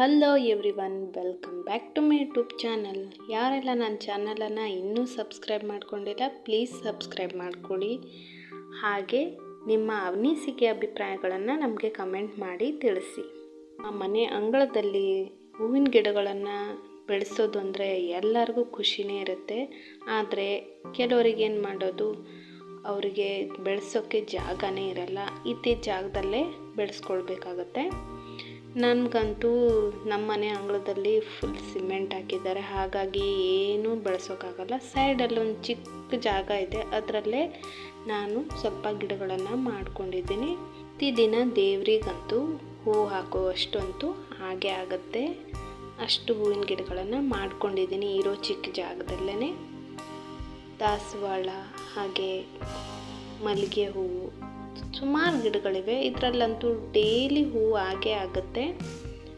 Hello everyone welcome back to my YouTube channel ಯಾರೆಲ್ಲ ನನ್ನ ಚಾನಲನ್ನು ಇನ್ನೂ ಸಬ್ಸ್ಕ್ರೈಬ್ ಮಾಡ್ಕೊಂಡಿಲ್ಲ ಪ್ಲೀಸ್ ಸಬ್ಸ್ಕ್ರೈಬ್ ಮಾಡ್ಕೊಳ್ಳಿ ಹಾಗೆ ನಿಮ್ಮ ಅನಿಸಿಕೆ ಅಭಿಪ್ರಾಯಗಳನ್ನು ನಮಗೆ ಕಮೆಂಟ್ ಮಾಡಿ ತಿಳಿಸಿ. ಆ ಮನೆ ಅಂಗಳದಲ್ಲಿ ಹೂವಿನ ಗಿಡಗಳನ್ನು ಬೆಳೆಸೋದು ಅಂದರೆ ಎಲ್ಲರಿಗೂ ಖುಷಿನೇ ಇರುತ್ತೆ. ಆದರೆ ಕೆಲವರಿಗೆ ಏನು ಮಾಡೋದು? ಅವರಿಗೆ ಬೆಳೆಸೋಕ್ಕೆ ಜಾಗನೇ ಇರಲ್ಲ. ಇದ್ದೇ ಜಾಗದಲ್ಲೇ ಬೆಳೆಸ್ಕೊಳ್ಬೇಕಾಗತ್ತೆ. ನನಗಂತೂ ನಮ್ಮ ಮನೆ ಅಂಗಳದಲ್ಲಿ ಫುಲ್ ಸಿಮೆಂಟ್ ಹಾಕಿದ್ದಾರೆ. ಹಾಗಾಗಿ ಏನೂ ಬೆಳೆಸೋಕ್ಕಾಗಲ್ಲ ಸೈಡಲ್ಲೊಂದು ಚಿಕ್ಕ ಜಾಗ ಇದೆ. ಅದರಲ್ಲೇ ನಾನು ಸ್ವಲ್ಪ ಗಿಡಗಳನ್ನು ಮಾಡ್ಕೊಂಡಿದ್ದೀನಿ. ಪ್ರತಿದಿನ ದೇವರಿಗಂತೂ ಹೂ ಹಾಕುವಷ್ಟಂತೂ ಹಾಗೆ ಆಗುತ್ತೆ. ಅಷ್ಟು ಹೂವಿನ ಗಿಡಗಳನ್ನು ಮಾಡ್ಕೊಂಡಿದ್ದೀನಿ ಇರೋ ಚಿಕ್ಕ ಜಾಗದಲ್ಲೇ ದಾಸವಾಳ ಹಾಗೆ ಮಲ್ಲಿಗೆ ಹೂವು. ಸುಮಾರು ಗಿಡಗಳಿವೆ. ಇದರಲ್ಲಂತೂ ಡೈಲಿ ಹೂವು ಆಗೇ ಆಗುತ್ತೆ.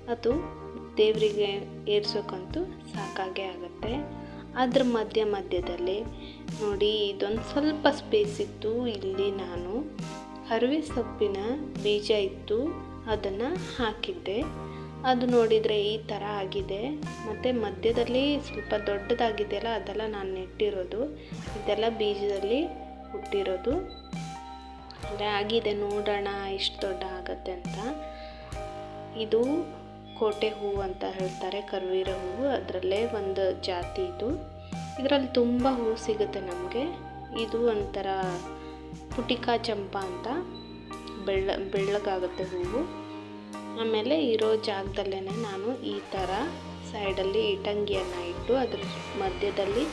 ಅದು ದೇವರಿಗೆ ಏರ್ಸೋಕ್ಕಂತೂ ಸಾಕಾಗೇ ಆಗುತ್ತೆ. ಅದ್ರ ಮಧ್ಯ ಮಧ್ಯದಲ್ಲಿ ನೋಡಿ, ಇದೊಂದು ಸ್ವಲ್ಪ ಸ್ಪೇಸ್ ಇತ್ತು. ಇಲ್ಲಿ ನಾನು ಹರಿವೆ ಸೊಪ್ಪಿನ ಬೀಜ ಇತ್ತು. ಅದನ್ನು ಹಾಕಿದ್ದೆ. ಅದು ನೋಡಿದರೆ ಈ ಥರ ಆಗಿದೆ. ಮತ್ತು ಮಧ್ಯದಲ್ಲಿ ಸ್ವಲ್ಪ ದೊಡ್ಡದಾಗಿದೆಯಲ್ಲ, ಅದೆಲ್ಲ ನಾನು ನೆಟ್ಟಿರೋದು. ಇದೆಲ್ಲ ಬೀಜದಲ್ಲಿ ಹುಟ್ಟಿರೋದು ಅಂದರೆ ಆಗಿದೆ ನೋಡೋಣ ಎಷ್ಟು ದೊಡ್ಡ ಆಗತ್ತೆ ಅಂತ. ಇದು ಕೋಟೆ ಹೂವು ಅಂತ ಹೇಳ್ತಾರೆ, ಕರ್ವೀರ ಹೂವು. ಅದರಲ್ಲೇ ಒಂದು ಜಾತಿ ಇದು. ಇದರಲ್ಲಿ ತುಂಬ ಹೂವು ಸಿಗುತ್ತೆ ನಮಗೆ. ಇದು ಒಂಥರ ಪುಟಿಕಾ ಚಂಪಾ ಅಂತ. ಬೆಳ್ಳ, ಬೆಳ್ಳಗಾಗುತ್ತೆ ಹೂವು. ಆಮೇಲೆ ಇರೋ ಜಾಗದಲ್ಲೇ ನಾನು ಈ ಥರ ಸೈಡಲ್ಲಿ ಇಟಂಗಿಯನ್ನು ಇಟ್ಟು ಅದ್ರ ಮಧ್ಯದಲ್ಲಿ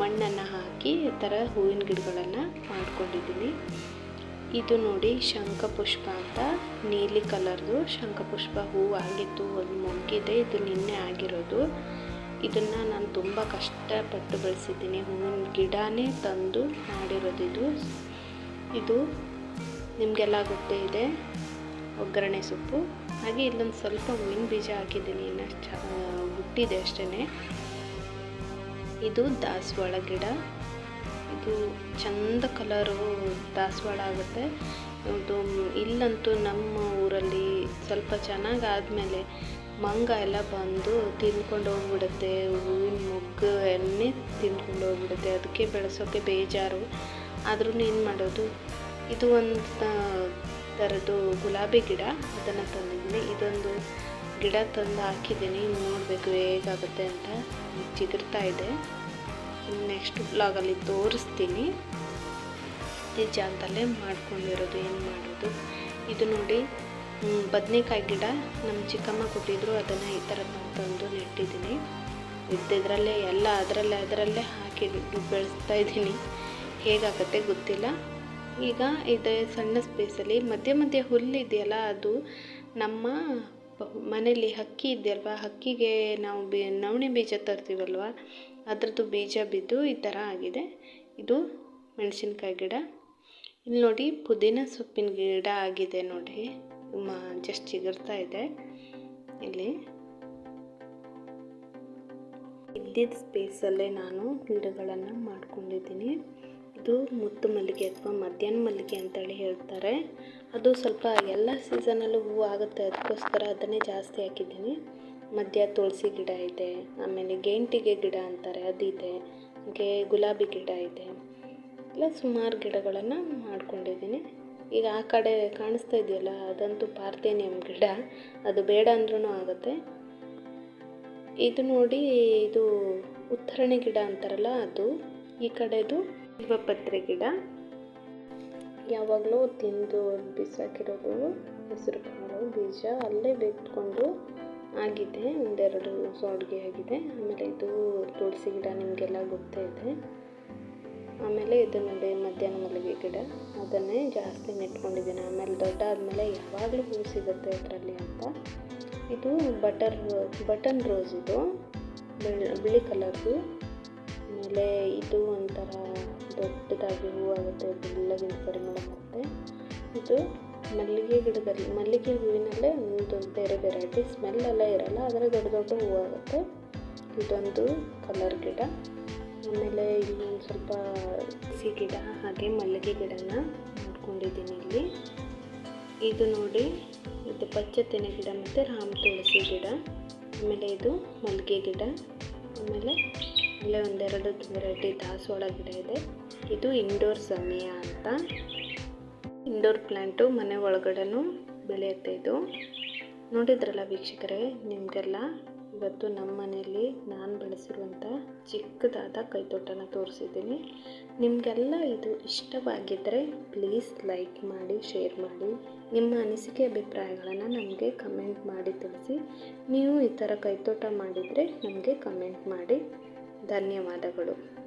ಮಣ್ಣನ್ನು ಹಾಕಿ ಈ ಥರ ಹೂವಿನ ಗಿಡಗಳನ್ನು ಮಾಡ್ಕೊಂಡಿದ್ದೀನಿ. ಇದು ನೋಡಿ ಶಂಖಪುಷ್ಪ ಅಂತ, ನೀಲಿ ಕಲರ್ದು ಶಂಖಪುಷ್ಪ ಹೂವು ಆಗಿತ್ತು, ಒಂದು ಮೊಗ್ಗಿದೆ, ಇದು ನಿನ್ನೆ ಆಗಿರೋದು. ಇದನ್ನು ನಾನು ತುಂಬ ಕಷ್ಟಪಟ್ಟು ಬೆಳೆಸಿದ್ದೀನಿ. ಹೂವಿನ ಗಿಡನೇ ತಂದು ಮಾಡಿರೋದು ಇದು. ಇದು ನಿಮಗೆಲ್ಲ ಗೊತ್ತೇ ಇದೆ, ಒಗ್ಗರಣೆ ಸೊಪ್ಪು. ಹಾಗೆ ಇಲ್ಲೊಂದು ಸ್ವಲ್ಪ ಹೂವಿನ ಬೀಜ ಹಾಕಿದ್ದೀನಿ, ಇನ್ನು ಚ ಹುಟ್ಟಿದೆ ಅಷ್ಟೇ ಇದು ದಾಸವಾಳ ಗಿಡ. ಇದು ಚಂದ ಕಲರು ದಾಸವಾಳ ಆಗುತ್ತೆ. ಇದು ಇಲ್ಲಂತೂ ನಮ್ಮ ಊರಲ್ಲಿ ಸ್ವಲ್ಪ ಚೆನ್ನಾಗಿ ಆದಮೇಲೆ ಮಂಗ ಎಲ್ಲ ಬಂದು ತಿನ್ಕೊಂಡು ಹೋಗ್ಬಿಡುತ್ತೆ. ಹೂವಿನ ಮೊಗ್ಗು ಎಣ್ಣೆ ತಿನ್ಕೊಂಡು ಹೋಗ್ಬಿಡುತ್ತೆ. ಅದಕ್ಕೆ ಬೆಳೆಸೋಕ್ಕೆ ಬೇಜಾರು. ಆದ್ರೂ ಏನು ಮಾಡೋದು? ಇದು ಒಂದು ಥರದ್ದು ಗುಲಾಬಿ ಗಿಡ. ಅದನ್ನು ತಂದಿದ್ದೀನಿ. ಇದೊಂದು ಗಿಡ ತಂದು ಹಾಕಿದ್ದೀನಿ ನೋಡಬೇಕು ಹೇಗಾಗುತ್ತೆ ಅಂತ ಚಿಗುರ್ತಾ ಇದೆ. ನೆಕ್ಸ್ಟ್ ಬ್ಲಾಗಲ್ಲಿ ತೋರಿಸ್ತೀನಿ. ಈ ಜಾಗದಲ್ಲೇ ಮಾಡ್ಕೊಂಡಿರೋದು, ಏನು ಮಾಡೋದು? ಇದು ನೋಡಿ ಬದನೆಕಾಯಿ ಗಿಡ ನಮ್ಮ ಚಿಕ್ಕಮ್ಮ ಕೊಟ್ಟಿದ್ರು, ಅದನ್ನು ಈ ಥರ ತಂದು ನೆಟ್ಟಿದ್ದೀನಿ. ಇದ್ದಿದ್ರಲ್ಲೇ, ಎಲ್ಲ ಅದರಲ್ಲೇ ಅದರಲ್ಲೇ ಹಾಕಿ ಬೆಳೆಸ್ತಾ ಇದ್ದೀನಿ. ಹೇಗಾಗತ್ತೆ ಗೊತ್ತಿಲ್ಲ. ಈಗ ಇದೆ ಸಣ್ಣ ಸ್ಪೇಸಲ್ಲಿ ಮಧ್ಯೆ ಮಧ್ಯೆ ಹುಲ್ಲಿದೆಯಲ್ಲ ಅದು ನಮ್ಮ ಮನೇಲಿ ಹಕ್ಕಿ ಇದೆಯಲ್ವ? ಹಕ್ಕಿಗೆ ನಾವು ಬಿ, ನವಣೆ ಬೀಜ ತರ್ತೀವಲ್ವ? ಅದರದ್ದು ಬೀಜ ಬಿದ್ದು ಈ ಥರ ಆಗಿದೆ. ಇದು ಮೆಣಸಿನ್ಕಾಯಿ ಗಿಡ. ಇಲ್ಲಿ ನೋಡಿ ಪುದೀನ ಸೊಪ್ಪಿನ ಗಿಡ ಆಗಿದೆ ನೋಡಿ. ಜಸ್ಟ್ ಚಿಗುರ್ತಾ ಇದೆ ಇಲ್ಲಿ. ಇದ್ದಿದ್ದ ಸ್ಪೇಸಲ್ಲೇ ನಾನು ಗಿಡಗಳನ್ನು ಮಾಡ್ಕೊಂಡಿದ್ದೀನಿ. ಇದು ಮುತ್ತು ಮಲ್ಲಿಗೆ ಅಥವಾ ಮಧ್ಯಾಹ್ನ ಮಲ್ಲಿಗೆ ಅಂತೇಳಿ ಹೇಳ್ತಾರೆ. ಅದು ಸ್ವಲ್ಪ ಎಲ್ಲ ಸೀಸನಲ್ಲೂ ಹೂವು ಆಗುತ್ತೆ. ಅದಕ್ಕೋಸ್ಕರ ಅದನ್ನೇ ಜಾಸ್ತಿ ಹಾಕಿದ್ದೀನಿ. ಮಧ್ಯ ತುಳಸಿ ಗಿಡ ಇದೆ, ಆಮೇಲೆ ಗೇಂಟಿಗೆ ಗಿಡ ಅಂತಾರೆ ಅದಿದೆ ಹಾಗೆ ಗುಲಾಬಿ ಗಿಡ ಇದೆ. ಎಲ್ಲ ಸುಮಾರು ಗಿಡಗಳನ್ನು ಮಾಡ್ಕೊಂಡಿದ್ದೀನಿ. ಈಗ ಆ ಕಡೆ ಕಾಣಿಸ್ತಾ ಇದೆಯಲ್ಲ, ಅದಂತೂ ಪಾರ್ಥೇನಿಯಂ ಗಿಡ. ಅದು ಬೇಡ ಅಂದ್ರೂ ಆಗುತ್ತೆ. ಇದು ನೋಡಿ, ಇದು ಉತ್ತರಣೆ ಗಿಡ ಅಂತಾರಲ್ಲ ಅದು. ಈ ಕಡೆದು ಜೀವಪತ್ರೆ ಗಿಡ. ಯಾವಾಗಲೂ ತಿಂದು ಬಿಸಾಕಿರೋದು ಹೆಸರು ಕಾಳು, ಬೀಜ ಅಲ್ಲೇ ಬಿತ್ಕೊಂಡು ಆಗಿದೆ. ಒಂದೆರಡು ಅಡುಗೆ ಆಗಿದೆ. ಆಮೇಲೆ ಇದು ತುಳಸಿ ಗಿಡ ನಿಮಗೆಲ್ಲ ಗೊತ್ತೇ ಇದೆ. ಆಮೇಲೆ ಇದು ನೋಡಿ ಮಧ್ಯಾಹ್ನ ಮಲ್ಲಿಗೆ ಗಿಡ. ಅದನ್ನೇ ಜಾಸ್ತಿ ನೆಟ್ಕೊಂಡಿದ್ದೀನಿ. ಆಮೇಲೆ ದೊಡ್ಡ ಆದಮೇಲೆ ಯಾವಾಗಲೂ ಹೂ ಸಿಗುತ್ತೆ ಇದರಲ್ಲಿ ಅಂತ. ಇದು ಬಟರ್ ಬಟನ್ ರೋಸ್ ಇದು. ಬಿಳಿ ಕಲರ್ದು. ಆಮೇಲೆ ಇದು ಒಂಥರ ದೊಡ್ಡದಾಗಿ ಹೂವಾಗುತ್ತೆ ಬೆಳ್ಳಗಿನ ಪರಿಮಳ ಬರುತ್ತೆ ಇದು ಮಲ್ಲಿಗೆ ಗಿಡದಲ್ಲಿ ಮಲ್ಲಿಗೆ ಹೂವಿನಲ್ಲೇ ಒಂದು ಬೇರೆ ವೆರೈಟಿ ಸ್ಮೆಲ್ಲೆಲ್ಲ ಇರಲ್ಲ, ಆದರೆ ದೊಡ್ಡ ದೊಡ್ಡ ಹೂವಾಗುತ್ತೆ. ಇದೊಂದು ಕಲರ್ ಗಿಡ. ಆಮೇಲೆ ಇನ್ನೊಂದು ಸ್ವಲ್ಪ ಸಿ ಗಿಡ, ಹಾಗೆ ಮಲ್ಲಿಗೆ ಗಿಡನ ನೋಡ್ಕೊಂಡಿದ್ದೀನಿ ಇಲ್ಲಿ. ಇದು ನೋಡಿ, ಇದು ಪಚ್ಚೆ ತೆನೆ ಗಿಡ ಮತ್ತು ರಾಮ್ ತುಳಸಿ ಗಿಡ. ಆಮೇಲೆ ಇದು ಮಲ್ಲಿಗೆ ಗಿಡ. ಆಮೇಲೆ ಇಲ್ಲೇ ಒಂದೆರಡು ವೆರೈಟಿ ದಾಸವಾಳ ಗಿಡ ಇದೆ. ಇದು ಇಂಡೋರ್ ಸಮಯ ಅಂತ. ಇಂಡೋರ್ ಪ್ಲ್ಯಾಂಟು ಮನೆ ಒಳಗಡೆನೂ ಬೆಳೆಯುತ್ತೆ ಇದು. ನೋಡಿದ್ರಲ್ಲ ವೀಕ್ಷಕರೇ, ನಿಮಗೆಲ್ಲ? ಇವತ್ತು ನಮ್ಮ ಮನೆಯಲ್ಲಿ ನಾನು ಬೆಳೆಸಿರುವಂಥ ಚಿಕ್ಕದಾದ ಕೈತೋಟನ ತೋರಿಸಿದ್ದೀನಿ. ನಿಮಗೆಲ್ಲ ಇದು ಇಷ್ಟವಾಗಿದ್ದರೆ ಪ್ಲೀಸ್ ಲೈಕ್ ಮಾಡಿ ಶೇರ್ ಮಾಡಿ. ನಿಮ್ಮ ಅನಿಸಿಕೆ ಅಭಿಪ್ರಾಯಗಳನ್ನು ನಮಗೆ ಕಮೆಂಟ್ ಮಾಡಿ ತಿಳಿಸಿ. ನೀವು ಈ ಥರ ಕೈತೋಟ ಮಾಡಿದರೆ ನಮಗೆ ಕಮೆಂಟ್ ಮಾಡಿ. ಧನ್ಯವಾದಗಳು.